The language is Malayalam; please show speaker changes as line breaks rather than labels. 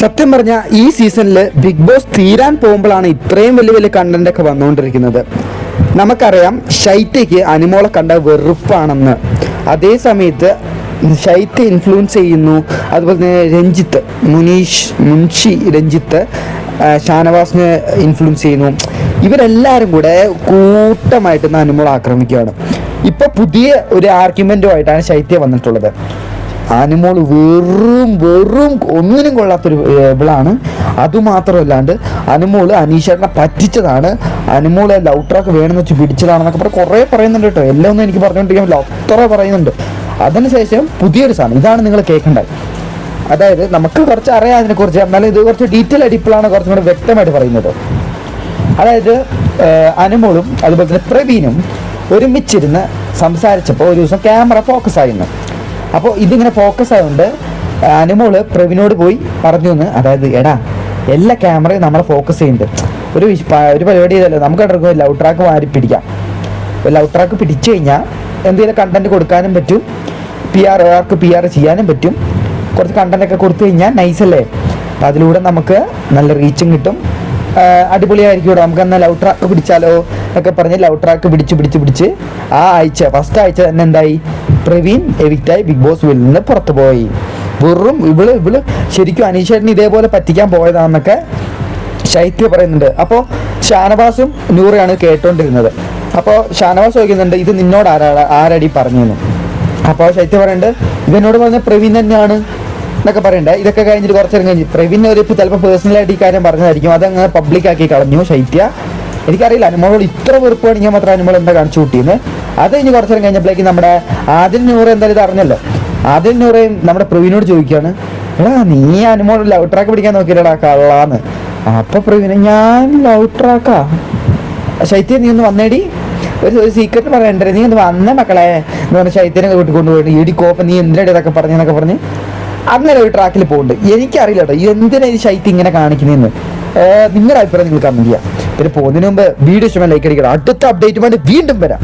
സത്യം പറഞ്ഞ ഈ സീസണിൽ ബിഗ് ബോസ് തീരാൻ പോകുമ്പോഴാണ് ഇത്രയും വലിയ വലിയ കണ്ടന്റ് ഒക്കെ വന്നുകൊണ്ടിരിക്കുന്നത്. നമുക്കറിയാം ഷൈറ്റയ്ക്ക് അനുമോളെ കണ്ട വെറുപ്പാണെന്ന്. അതേ സമയത്ത് ഷൈറ്റ ഇൻഫ്ലുവൻസ് ചെയ്യുന്നു. അതുപോലെ തന്നെ രഞ്ജിത്ത് മുനീഷ് മുൻഷി രഞ്ജിത്ത് ഷാനവാസിനെ ഇൻഫ്ലുവൻസ് ചെയ്യുന്നു. ഇവരെല്ലാവരും കൂടെ കൂട്ടമായിട്ട് അനുമോൾ ആക്രമിക്കുകയാണ്. ഇപ്പോൾ പുതിയ ഒരു ആർഗ്യുമെന്റുമായിട്ടാണ് ശൈത്യ വന്നിട്ടുള്ളത്. ആനിമോൾ വെറും വെറും ഒന്നിനും കൊള്ളാത്തൊരു ഇവളാണ്. അതുമാത്രമല്ലാണ്ട് അനുമോൾ അനീഷേട്ടനെ പറ്റിച്ചതാണ്. അനുമോളെ ലവ് ട്രാക്ക് വേണമെന്ന് വെച്ച് പിടിച്ചതാണെന്നൊക്കെ പറഞ്ഞ് കുറേ പറയുന്നുണ്ട് കേട്ടോ. എല്ലാം ഒന്നും എനിക്ക് പറഞ്ഞുകൊണ്ടിരിക്കാൻ അത്ര പറയുന്നുണ്ട്. അതിനുശേഷം പുതിയൊരു സാധനം. ഇതാണ് നിങ്ങൾ കേൾക്കേണ്ടത്. അതായത് നമുക്ക് കുറച്ച് അറിയാം അതിനെക്കുറിച്ച്. എന്നാലും ഇത് കുറച്ച് ഡീറ്റെയിൽ ആയിട്ട് ഇപ്പോഴാണ് കുറച്ചും കൂടെ വ്യക്തമായിട്ട് പറയുന്നത്. അതായത് അനുമോളും അതുപോലെ തന്നെ പ്രവീണും ഒരുമിച്ചിരുന്ന് സംസാരിച്ചപ്പോൾ ഒരു ദിവസം ക്യാമറ ഫോക്കസ് ആയിരുന്നു അപ്പോൾ ഇതിങ്ങനെ ഫോക്കസ് ആയതുകൊണ്ട് അനുമോൾ പ്രവീനോട് പോയി പറഞ്ഞു എന്ന് അതായത് എടാ എല്ലാ ക്യാമറയും നമ്മളെ ഫോക്കസ് ചെയ്യുന്നുണ്ട്. ഒരു ഒരു പരിപാടി ചെയ്തല്ലോ നമുക്ക് ഇടയ്ക്ക് ലവ് ട്രാക്ക് മാറി പിടിക്കാം. ലവ് ട്രാക്ക് പിടിച്ചു കഴിഞ്ഞാൽ എന്തെങ്കിലും കണ്ടന്റ് കൊടുക്കാനും പറ്റും. പി ആർ ആർക്ക് പി ആർ ചെയ്യാനും പറ്റും. കുറച്ച് കണ്ടന്റ് ഒക്കെ കൊടുത്തു കഴിഞ്ഞാൽ നൈസല്ലേ അപ്പം അതിലൂടെ നമുക്ക് നല്ല റീച്ചും കിട്ടും. അടിപൊളിയായിരിക്കും നമുക്ക് എന്നാൽ ലവ് ട്രാക്ക് പിടിച്ചാലോ? എന്നൊക്കെ പറഞ്ഞ് ലവ് ട്രാക്ക് പിടിച്ച് പിടിച്ച് പിടിച്ച് ആ ആഴ്ച ഫസ്റ്റ് ആഴ്ച തന്നെ എന്തായി? പ്രവീൺ എവിക്റ്റായി ബിഗ് ബോസ് വീട്ടിൽ നിന്ന് പുറത്തു പോയി. വെറും ഇവൾ ഇവൾ ശരിക്കും അനീഷേട്ടന് ഇതേപോലെ പറ്റിക്കാൻ പോയതാണെന്നൊക്കെ ശൈത്യ പറയുന്നുണ്ട്. അപ്പോൾ ഷാനവാസും നൂറയാണ് കേട്ടോണ്ടിരുന്നത്. അപ്പോൾ ഷാനവാസ് ചോദിക്കുന്നുണ്ട് ഇത് നിന്നോട് ആരാ ആരടി പറഞ്ഞെന്ന്? അപ്പോൾ ശൈത്യ പറയുന്നുണ്ട് ഇതെന്നോട് പറഞ്ഞ പ്രവീൺ തന്നെയാണ് എന്നൊക്കെ പറയണ്ടേ ഇതൊക്കെ കഴിഞ്ഞിട്ട് കുറച്ചേരം കഴിഞ്ഞ് പ്രവീൺ ഒരു ചിലപ്പോൾ പേഴ്സണലായിട്ട് ഈ കാര്യം പറഞ്ഞതായിരിക്കും. അതങ്ങ് പബ്ലിക്കാക്കി കളഞ്ഞു ശൈത്യ. എനിക്കറിയില്ല അനുമോളോട് ഇത്ര വെറുപ്പ് കാണിക്കാൻ മാത്രം അനുമോൾ എന്താ കാണിച്ചു കൂട്ടിയെന്ന്. അത് കഴിഞ്ഞ് കുറച്ച് നേരം കഴിഞ്ഞപ്പോഴേക്ക് നമ്മുടെ ആദിൽ നൂറ് എന്തായാലും ഇത് അറിഞ്ഞല്ലോ. ആദിൽ നൂറേയും നമ്മുടെ പ്രവീണോട് ചോദിക്കുകയാണ് എടാ നീ അനുമോൾ ലവ് ട്രാക്ക് പിടിക്കാൻ നോക്കിയില്ലടാ കള്ളാന്ന്. അപ്പൊ പ്രവീണ ഞാൻ ലവ് ട്രാക്കാ ശൈത്യം നീ ഒന്ന് വന്നേടി. ഒരു ഒരു സീക്രട്ട് പറയണ്ടേ? നീ ഒന്ന് വന്ന മക്കളെ. എന്ന് പറഞ്ഞ ശൈത്യനെ കൂട്ടിക്കൊണ്ട് പോയിട്ട് ഇടി കോപ്പ നീ എന്തിനാ ഇതൊക്കെ പറഞ്ഞെന്നൊക്കെ പറഞ്ഞ് അങ്ങനെ ഒരു ട്രാക്കിൽ പോകുന്നുണ്ട് എനിക്കറിയില്ല കേട്ടോ എന്തിനാ ഈ ശൈത്യം ഇങ്ങനെ കാണിക്കുന്നതെന്ന് നിങ്ങളുടെ അഭിപ്രായം നിങ്ങൾ കമന്റ് ചെയ്യാം. പിന്നെ പോകുന്നതിന് മുമ്പ് വീഡിയോ ഇഷ്ടമായി ലൈക്ക് അടിക്കണം. അടുത്ത അപ്ഡേറ്റുമായിട്ട് വീണ്ടും വരാം.